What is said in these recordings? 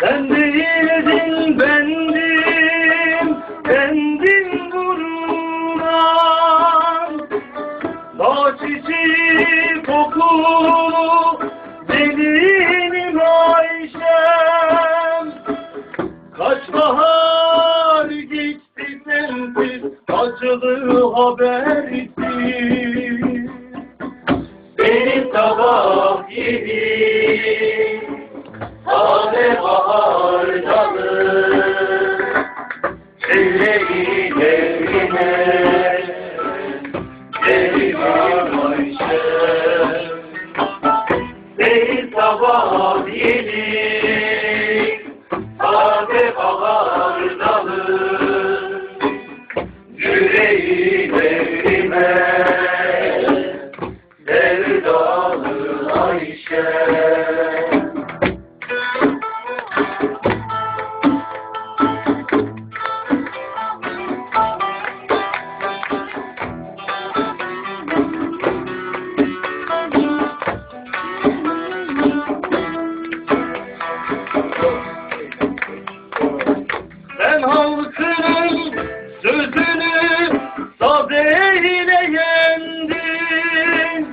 Sen değildin bendim, bendim burundan. Dağ çiçeği kokulu, delinim Kaç bahar gitti sensiz, acılı haber اللي يهمنا Ben halkının sözünü sadeyle yendim.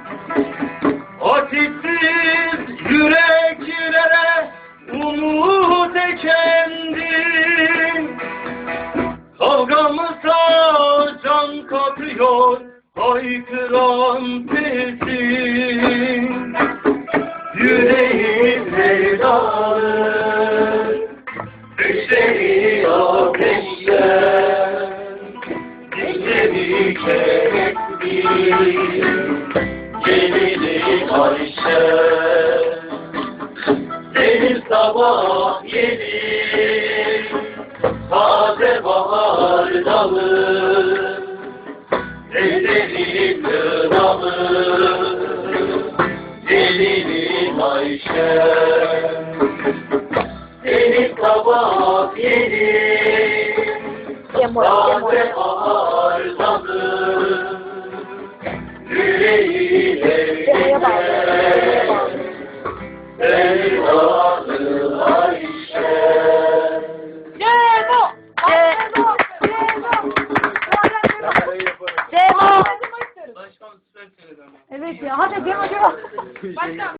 Ateşsiz yüreklere umut ekendim. Kavgamıza can katıyor haykıran sesim. Yüreğim Gelirim Ayşe Senin sabah yedi Taze bahar dalı Ellerim kınalı Gelirim Ayşe Seni sabah yemur. Taze bahar 点上去点上去了完蛋